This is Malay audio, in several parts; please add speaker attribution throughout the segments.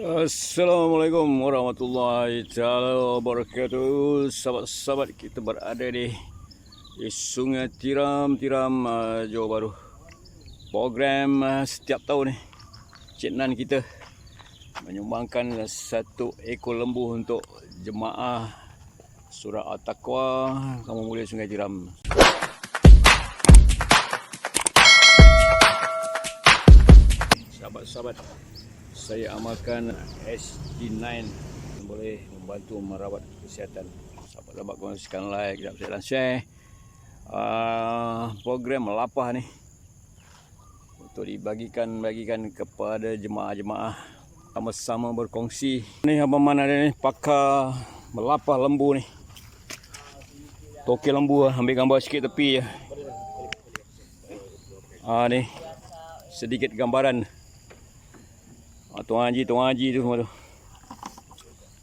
Speaker 1: Assalamualaikum warahmatullahi taala wabarakatuh. Sahabat-sahabat kita berada di di Sungai Tiram Tiram uh, Johor Bahru. Program uh, setiap tahun ni Cik Nan kita menyumbangkan satu ekor lembu untuk jemaah surah At-Taqwa Kampung Mulia Sungai Tiram. Sahabat-sahabat saya amalkan SG9 yang boleh membantu merawat kesihatan. Sahabat-sahabat kongsikan like dan share uh, program melapah ni untuk dibagikan bagikan kepada jemaah-jemaah sama-sama berkongsi. Ni abang mana ni pakar melapah lembu ni. Tokek lembu lah. ambil gambar sikit tepi je. Ah ni sedikit gambaran Tuan Haji, Tuan Haji tu semua tu.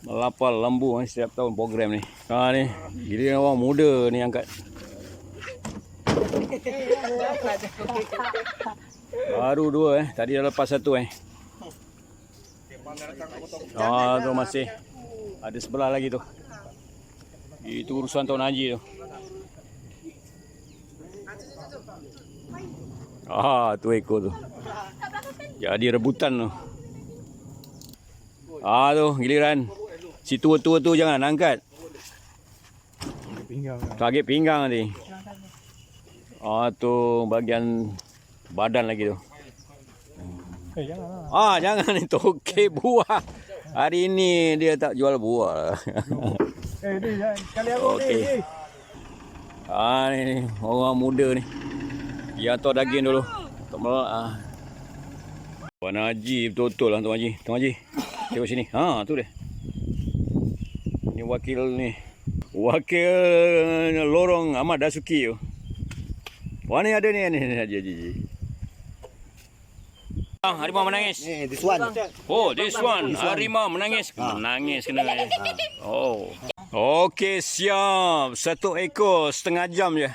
Speaker 1: Melapal lembu eh, setiap tahun program ni. Ha ni, gila orang muda ni angkat. Baru dua eh, tadi dah lepas satu eh. Ah tu masih ada sebelah lagi tu. Itu urusan Tuan Haji tu. Ah, tu ekor tu. Jadi rebutan tu. Ah tu giliran. Si tua-tua tu jangan angkat.
Speaker 2: pinggang
Speaker 1: Kaget pinggang nanti. Ah tu bahagian badan lagi tu.
Speaker 2: eh janganlah
Speaker 1: Ah jangan ni tokek buah. Hari ni dia tak jual buah lah.
Speaker 2: eh ni kali aku
Speaker 1: Okey.
Speaker 2: ni
Speaker 1: ah ni, ni orang muda ni. Dia atur daging dulu. Tak melak ah. Tuan Haji betul-betul lah Tuan Haji. Tuan Haji. Tengok sini. Ha tu dia. Ni wakil ni. Wakil lorong Ahmad Dasuki tu. Wah ni ada ni ni ni Haji Haji. Haji. Ah, harimau menangis.
Speaker 3: Eh, this one.
Speaker 1: Oh, this one. Harimau menangis. Menangis kena. eh. Oh. Okey, siap. Satu ekor setengah jam je.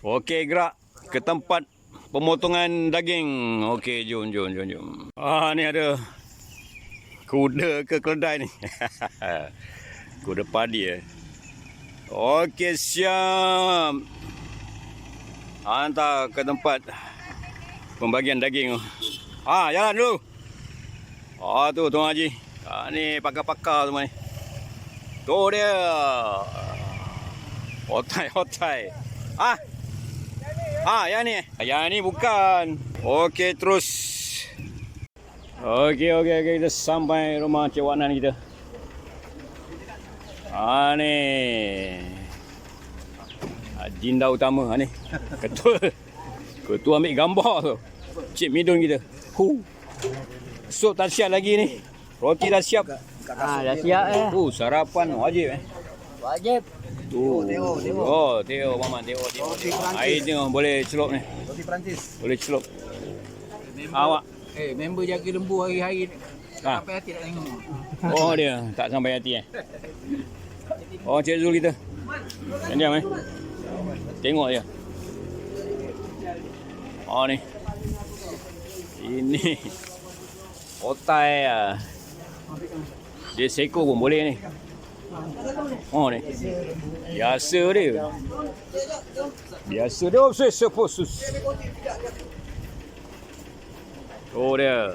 Speaker 1: Okey, gerak ke tempat pemotongan daging. Okey, jom, jom, jom, jom. Ah, ni ada kuda ke keledai ni. kuda padi eh. Okey, siap. Hantar ke tempat pembagian daging tu. Ah, jalan dulu. Ah tu Tuan Haji. Ah ni pakar-pakar semua ni. Tu dia. Otai otai. Ah. Ah yang ni. Yang ni bukan. Okey terus. Okey okey okey kita sampai rumah Cik Wanan kita. Ah ni. Agenda utama ah, ni. Ketua. Ketua ambil gambar tu. Cik Midun kita. Hu. Sup tak siap lagi ni. Roti dah siap.
Speaker 3: Ah, dah siap eh.
Speaker 1: Tu sarapan wajib eh.
Speaker 3: Wajib.
Speaker 1: Tu.
Speaker 3: Tengok, tengok.
Speaker 1: Oh, tengok tengok.
Speaker 3: Roti Perancis.
Speaker 1: Air tengok boleh celup ni.
Speaker 3: Roti Perancis.
Speaker 1: Boleh celup. Awak.
Speaker 4: Eh, member jaga lembu hari-hari.
Speaker 1: Ha.
Speaker 4: Sampai hati nak tengok.
Speaker 1: Oh dia tak sampai hati eh. Oh Cik Zul kita. Diam diam eh. Tengok dia. Oh ni. Ini. Otai ah. Dia seko pun boleh ni. Oh ni. Biasa dia. Biasa dia. Oh, sus, Oh dia.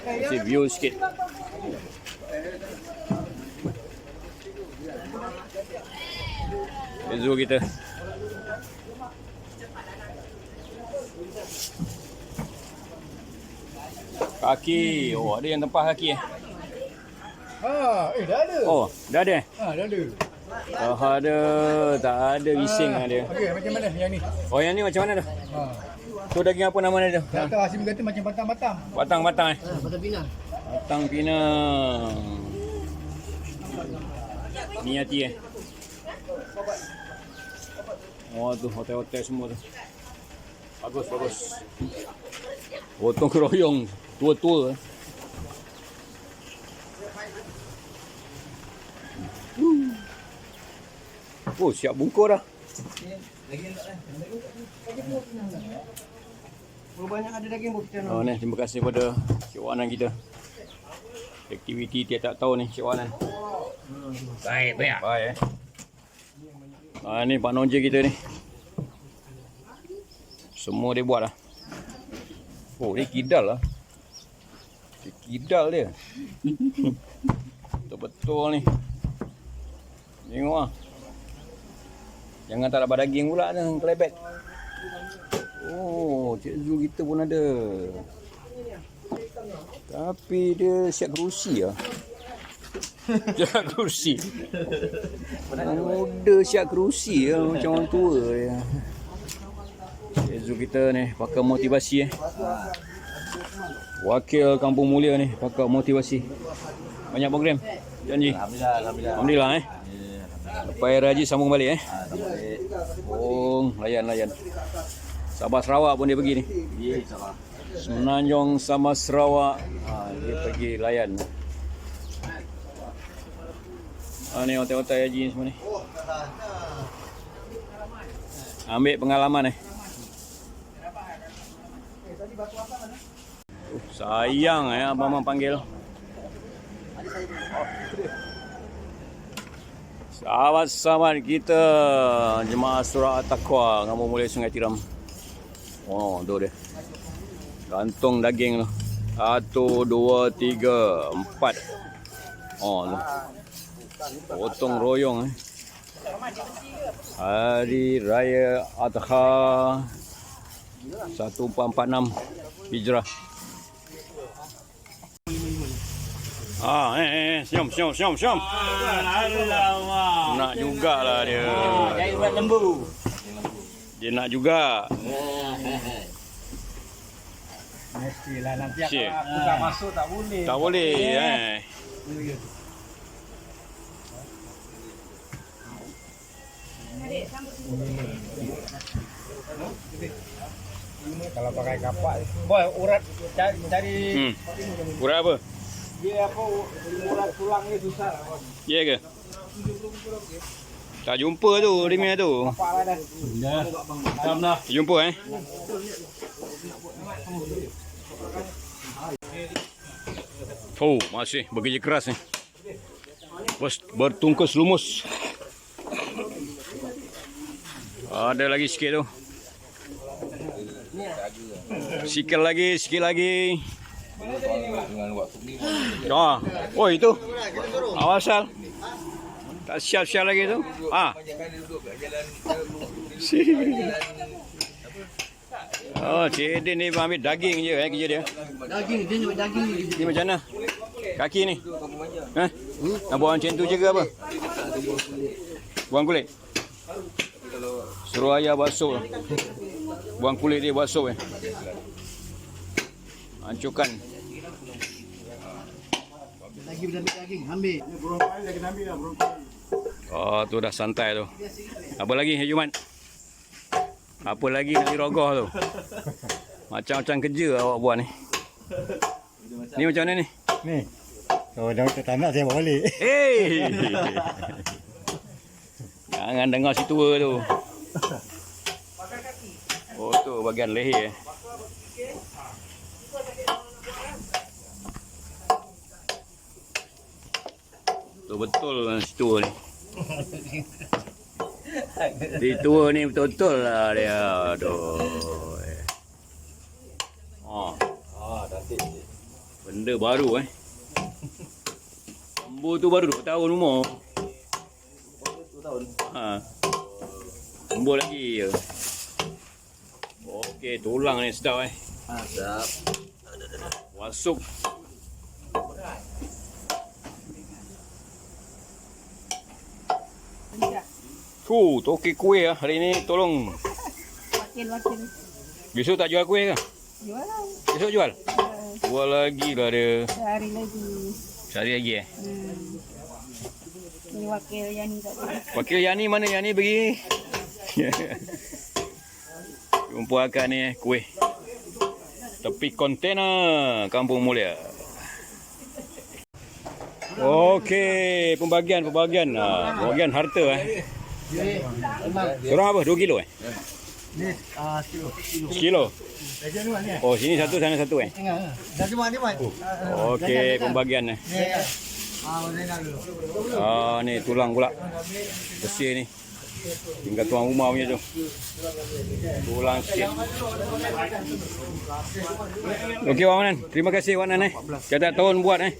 Speaker 1: Kasi view sikit. Zoo kita. Kaki. Oh, ada yang tempah kaki eh.
Speaker 2: ha eh dah ada
Speaker 1: Oh, dah ada
Speaker 2: ha dah ada
Speaker 1: Oh, ada. Tak ada bising lah dia.
Speaker 2: okey macam mana yang ni
Speaker 1: Oh, yang ni macam mana tu?
Speaker 2: ha
Speaker 1: Tu daging apa nama dia tu?
Speaker 2: tak tahu Hasim kata macam batang-batang
Speaker 1: Batang-batang eh?
Speaker 3: Ha, patah pinang.
Speaker 1: Batang pinang. Ni hati eh. Oh tu hotel-hotel semua tu. Bagus bagus. Gotong royong tua-tua. eh. Oh siap bungkus dah.
Speaker 3: banyak ada daging bu kita
Speaker 1: Oh ni terima kasih pada Cik Wanan kita. Aktiviti dia tak tahu ni Cik Wanan.
Speaker 4: Baik, baik.
Speaker 1: Baik eh. Ah ni Pak Nonje kita ni. Semua dia buat lah. Oh dia kidal lah. Dia kidal dia. Betul-betul ni. Tengok lah. Jangan tak dapat daging pula ni kelebet. Oh, Cik Zul kita pun ada. Tapi dia siap kerusi lah. siap kerusi. Muda siap kerusi lah macam orang tua dia. Cik Zul kita ni pakar motivasi eh. Wakil Kampung Mulia ni pakar motivasi. Banyak program. Janji.
Speaker 3: Alhamdulillah Alhamdulillah
Speaker 1: Alhamdulillah eh. Lepas Air Haji sambung balik eh.
Speaker 3: Tak boleh
Speaker 1: Oh, layan layan. Sabah Sarawak pun dia pergi ni.
Speaker 3: Ya insyaAllah
Speaker 1: Semenanjung sama Sarawak. Ha, dia pergi layan. Ha, ni otak-otak haji ni semua ni. Ambil pengalaman eh. Uh, sayang eh abang abang panggil. Sahabat-sahabat kita. Jemaah Surah At-Taqwa. Kamu mulai Sungai Tiram. Oh tu dia. Gantung daging tu. Satu, dua, tiga, empat. Oh tu. Potong royong eh. Hari Raya Adha. 1446 Hijrah Ah, eh, eh, eh, siom, siom, siom, siom. Nak jugalah dia.
Speaker 3: Jahit urat lembu
Speaker 1: Dia nak juga.
Speaker 2: Mestilah nanti
Speaker 1: Cik.
Speaker 2: kalau aku tak masuk tak boleh.
Speaker 1: Tak boleh eh.
Speaker 2: Kalau pakai kapak. Boy, urat cari, cari
Speaker 1: Hmm. Urat apa?
Speaker 2: Dia apa urat tulang ni susah lah.
Speaker 1: Ya ke? Tak jumpa tu, Rimia tu.
Speaker 2: Dah.
Speaker 4: Jam dah.
Speaker 1: Jumpa eh. Oh, masih bekerja keras ni. Bos bertungkus lumus. Ada lagi sikit tu. Sikit lagi, sikit lagi. Ah, oh itu. Awasal. Tak siap-siap lagi tu. Ah. Oh, Cik Edin ni ambil daging je eh kerja dia.
Speaker 3: Daging dia nak daging
Speaker 1: Ni macam mana? Kaki ni. Ha? Nak buat macam tu je ke apa? Buang kulit. Suruh ayah buat sup. Buang kulit dia buat sup eh. Hancurkan.
Speaker 3: Lagi ambil daging Ambil
Speaker 2: Berongkai lagi ambil lah berongkai.
Speaker 1: Oh, tu dah santai tu. Apa lagi Haji Mat? Apa lagi nak dirogoh tu? Macam-macam kerja awak buat ni. Ni macam mana ni?
Speaker 2: Ni. Kalau dah tak nak saya bawa balik.
Speaker 1: Hey! Jangan dengar si tua tu. Oh tu bahagian leher. eh. Tu betul lah si tua ni. Si tua ni betul-betul lah dia. Aduh. Oh.
Speaker 3: Ah, cantik
Speaker 1: Benda baru eh. Lembu tu baru 2 tahun umur.
Speaker 3: 2 tahun
Speaker 1: Ha. Lembu lagi je. Okey, tulang ni sedap eh.
Speaker 3: Ah, sedap
Speaker 1: Wasuk. Tu, toki kuih lah hari ni tolong.
Speaker 5: Wakil-wakil
Speaker 1: Besok tak jual kuih ke?
Speaker 5: jual lah.
Speaker 1: Besok jual? Jual lagi lah dia.
Speaker 5: Sehari lagi.
Speaker 1: Sehari lagi eh.
Speaker 5: Hmm. Ni wakil yang ni tak.
Speaker 1: Wakil Yani mana Yani pergi? Jumpa akak ni eh, kuih. Tepi kontena Kampung Mulia. Okey, pembagian pembagian. Ha, pembagian harta eh. Seorang apa? 2 kilo eh?
Speaker 2: Ni ah kilo. Kilo. Mana?
Speaker 1: Oh, sini satu, sana satu eh.
Speaker 2: Tengah. Lagi mana ni, Mat?
Speaker 1: Okey, pembagian eh.
Speaker 2: Ni. Ah.
Speaker 1: Ah, ni tulang pula. Bersih ni. Tinggal tuang rumah punya tu. Tulang sikit. Okey, Wan Manan. Terima kasih Wan Manan eh. Kita tahun buat eh.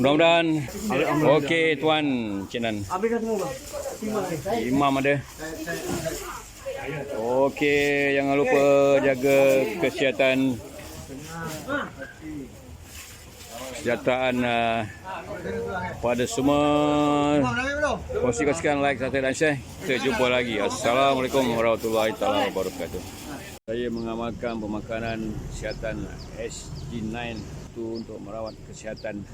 Speaker 1: Mudah-mudahan. Okey, Tuan
Speaker 2: dah semua.
Speaker 1: Imam ada. Okey, jangan lupa jaga kesihatan kesihatan uh, pada semua kongsi-kongsikan like, subscribe dan share. Kita jumpa lagi. Assalamualaikum warahmatullahi wabarakatuh. Saya mengamalkan pemakanan kesihatan SG9 itu untuk merawat kesihatan